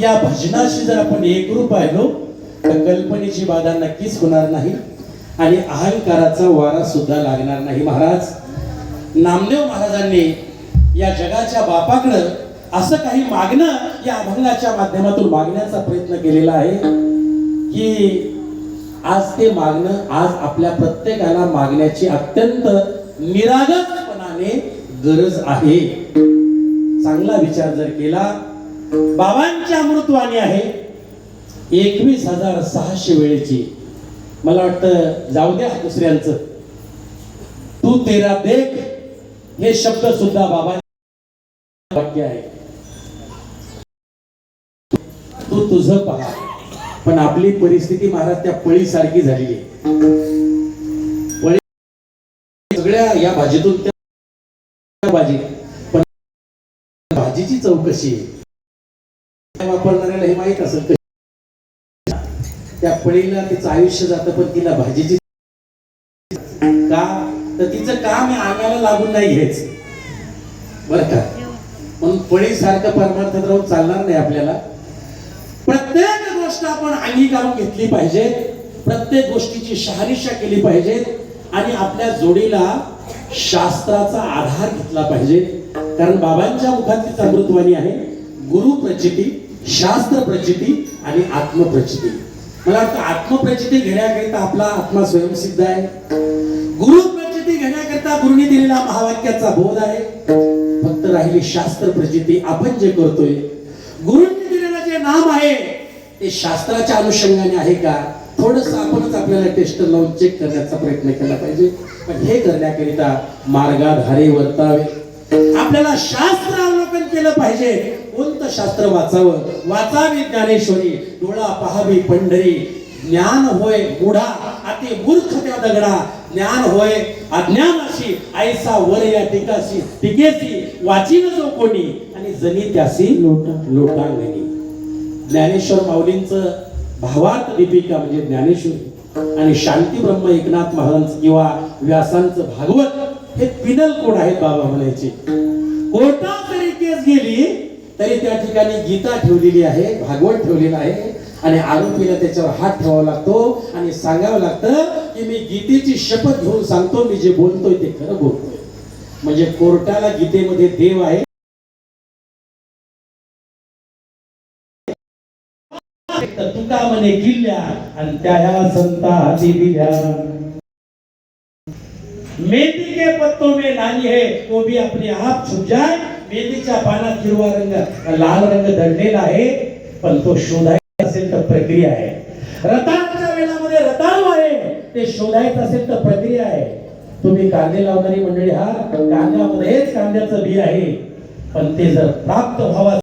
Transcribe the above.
या भजनाशी जर आपण एकरूप राहिलो तर कल्पनेची बाधा नक्कीच होणार नाही आणि अहंकाराचा वारा सुद्धा लागणार नाही. महाराज नामदेव महाराजांनी या जगाच्या बापाकडं असं काही मागणं या अभंगाच्या माध्यमातून मागण्याचा प्रयत्न केलेला आहे की आज ते मागणं आज आपल्या प्रत्येकाला मागण्याची अत्यंत निरागसपणाने गरज आहे. चांगला विचार जर केला बाबांची अमृतवाणी आहे. एकवीस हजार सहाशे वेळेची. मला वाटतं जाऊ द्या दुसऱ्यांचं. तू तेरा देख हे शब्द सुद्धा बाबांचे वाक्य आहे. तू तुझ पहा. पण आपली परिस्थिती महाराज त्या पळीसारखी झाली आहे. पळी सगळ्या या भाजीतून त्या भाजी. पण भाजीची चौकशी आहे? वापरणाऱ्याला हे माहीत असेल त्या पळीला तिचं आयुष्य जातं पण तिला भाजीची का? तर तिचं काम हे अंगाला लागून नाही घ्यायचं. बरं का? म्हणून फळी सारखं परमार्थात राहून चालणार नाही आपल्याला. प्रत्येक गोष्ट आपण अंगीकारून घेतली पाहिजे. प्रत्येक गोष्टीची शहानिशा केली पाहिजे. आणि आपल्या जोडीला शास्त्राचा आधार घेतला पाहिजे. कारण बाबांच्या मुखातलीच अमृतवाणी आहे. गुरु प्रचिती. शास्त्र प्रचिती आणि आत्मप्रचिती. मला वाटतं आत्मप्रचिती घेण्याकरिता आपला आत्मा स्वयंसिद्ध आहे. गुरु प्रचिती घेण्याकरिता गुरुनी दिलेला महावाक्याचा बोध आहे. फक्त राहिली शास्त्र प्रचिती आपण जे करतोय गुरुंनी दिलेलं जे नाम आहे ते शास्त्राच्या अनुषंगाने आहे का? थोडस आपणच आपल्याला टेस्ट लावून चेक करण्याचा प्रयत्न केला पाहिजे. पण हे करण्याकरिता मार्गाधारे वर्तावे. आपल्याला शास्त्र अवलोकन केलं पाहिजे. कोणतं शास्त्र वाचावं? वाचावी ज्ञानेश्वरी डोळा पहावी पंढरी. ज्ञान होय मुढा अति मूर्ख त्या दगडा. ज्ञान होय अज्ञानाशी ऐसा वर या टिकाशी टिकेसी वाचीन जो कोणी आणि जनी त्यासी लोटा लोटांगणी. ज्ञानेश्वर माऊलींचं भावार्थ दीपिका म्हणजे ज्ञानेश्वरी. आणि शांती ब्रह्म एकनाथ महाराजांचं किंवा व्यासांचं भागवत हे पिनल कोड आहेत बाबा म्हणायचे. कोटा तरी केस गेली तरी त्या ठिकाणी गीता ठेवलेली आहे भागवत ठेवलेलं आहे आणि आरोपीला त्याच्यावर हात ठेवावा लागतो आणि सांगावं लागतं की मी गीतेची शपथ घेऊन सांगतो मी जे बोलतोय ते खरं बोलतोय. म्हणजे कोर्टाला गीतेमध्ये देव आहे. तुका म्हणे किल्ल्या आणि त्या ह्या संता हाती दिल्या. मेथी के पत्तों में नानी है वो भी अपने आप छुप जाए. मेथीच्या पानात हिरवा रंग लाल रंग दडलेला आहे पण तो शोधायचा असेल तर प्रक्रिया आहे. रताळाच्या वेळामध्ये रताळ आहे ते शोधायचं असेल तर प्रक्रिया आहे. तुम्ही कांदे लावणारी मंडळी हा कांद्यामध्येच कांद्याचं बी आहे पण ते जर प्राप्त व्हावा